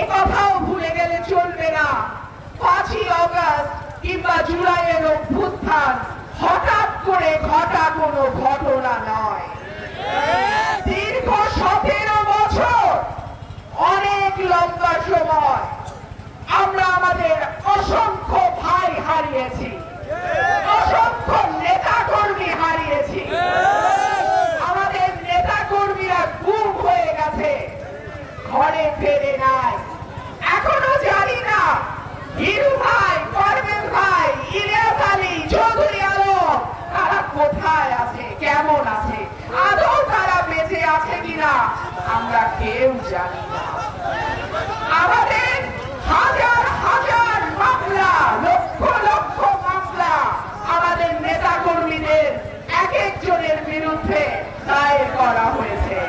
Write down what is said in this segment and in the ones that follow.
এ কথাও ভুলে গেলে চলবে না। পাঁচই অগস্ট কিংবা জুলাইয়ের অভ্যুত্থান হঠাৎ করে ঘটা কোনো ঘটনা নয়। দীর্ঘ সতেরো বছর অনেক লম্বা সময় আমরা আমাদের অসংখ্য ভাই হারিয়েছি অসংখ্য নেতা কর্মী হারিয়েছি আমাদের নেতা কর্মীরা গুম হয়ে গেছে ঘরে ফেরে নাই এখনও জানি না হিরু ভাই পারভেজ ভাই ইলিয়াস আলী চৌধুরী আলম তারা কোথায় আছে কেমন আছে আদৌ তারা বেঁচে আছে কিনা আমরা কেউ জানি না আমাদের হাজার হাজার মামলা, লক্ষ লক্ষ মামলা আমাদের নেতা কর্মীদের এক একজনের বিরুদ্ধে দায়ের করা হয়েছে।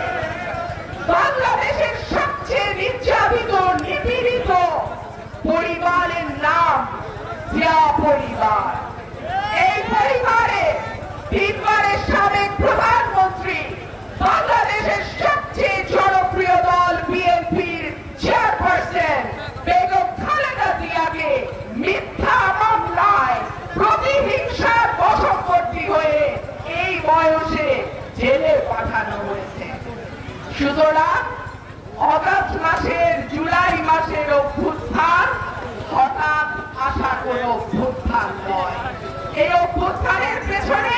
পাঠানো হয়েছে। সুতরাং অগস্ট মাসের জুলাই মাসের অভ্যুত্থান হঠাৎ আসা কোনো অভ্যুত্থান নয়। এই অভ্যুত্থানের পেছনে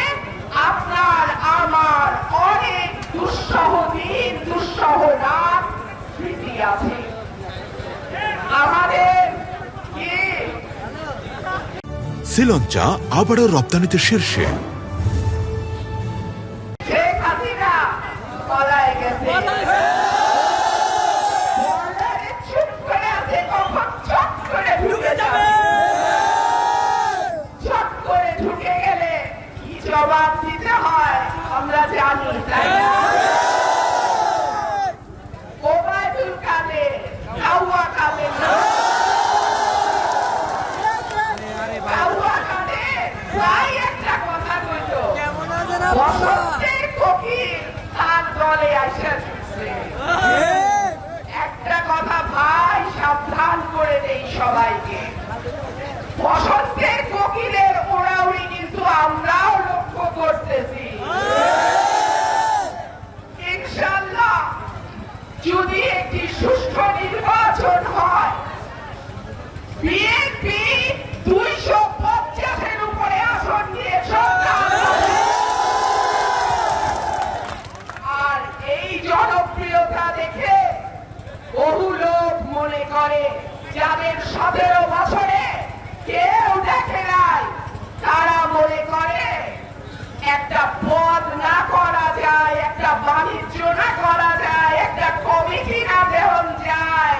আপনার, আমার অনেক দুঃসহ দিন, দুঃসহ রাত স্মৃতি আছে। আমাদের শ্রীলঞ্চা আবারও রপ্তানিতে শীর্ষে। জবাব দিতে হয় আমরা জানি তাই না? ওবায়দুল কাদের কাউয়া কাদের কাউয়া কাদের? প্রায় একটা কথা কইতো বসন্তের কোকিল তার দলে আসে একটা কথা ভাই সাবধান করে দেই সবাইকে। বসন্তের করে যাদের সতেরো বছরে কেউ দেখে নাই, তারা মনে করে একটা পদ না করা যায়, একটা বাণিজ্য না করা যায়, একটা কমিটি না দেওয়া যায়,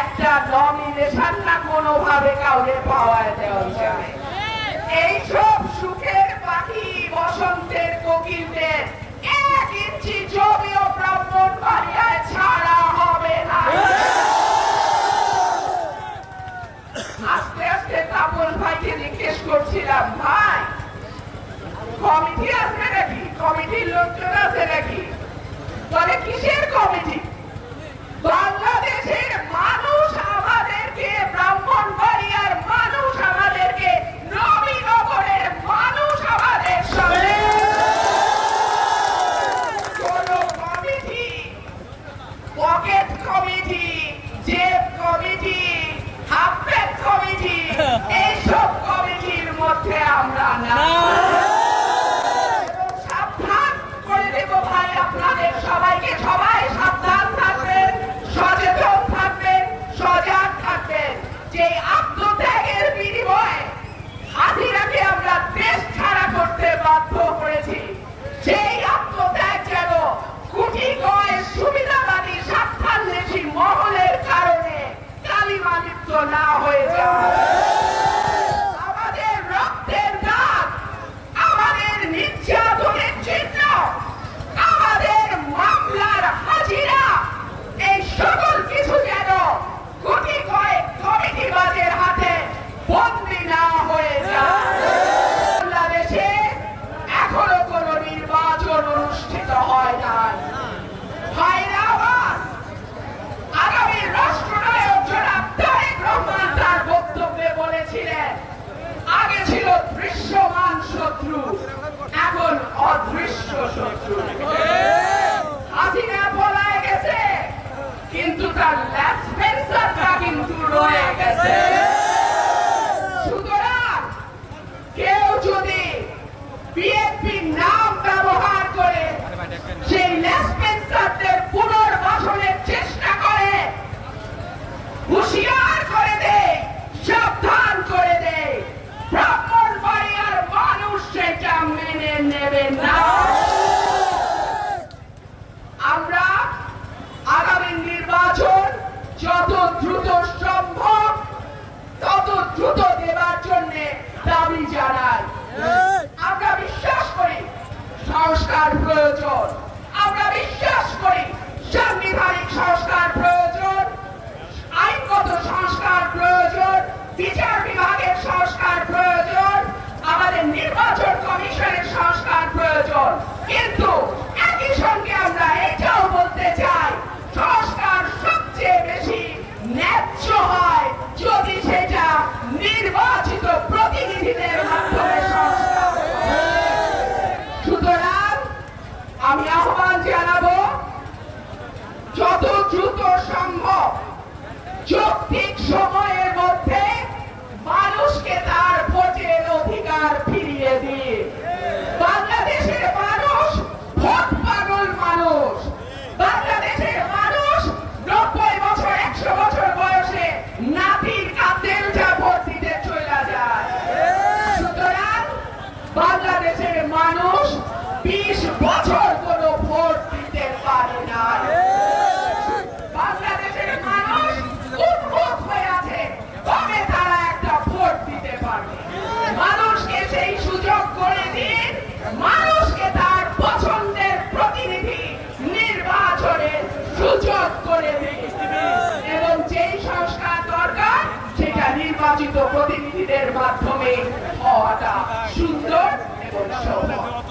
একটা নমিনেশন না কোনোভাবে কাউকে পাওয়া দেওয়া যায়। এইসব সুখের পাখি বসন্তের কোকিলদের totalmente নির্যাতনের চিহ্ন আমাদের মামলার হাজিরা এই সকল কিছু যেন কোটি কয়েক কমিটিবাজের হাতে বন্দী না হয়ে যায় বাংলাদেশে এখনও কোনো নির্বাচন অনুষ্ঠিত হয় নাই ভাইরা আগামী রাষ্ট্রনায়ক জনাব তারেক রহমান তার বক্তব্যে বলেছিলেন আগে ছিল দৃশ্য শত্রু। এখন অদৃশ্য শত্রু। হাসিনা পলায় গেছে কিন্তু তার ল্যাস পেন্সারটা কিন্তু রয়ে গেছে। প্রয়োজন কিন্তু একই সঙ্গে আমরা এটাও বলতে চাই, সংস্কার সবচেয়ে বেশি ন্যায্য হয় যদি সেটা নির্বাচিত প্রতিনিধিদের মাধ্যমে সুতরাং আমি আহ্বান জানাব, যত দ্রুত সম্ভব black.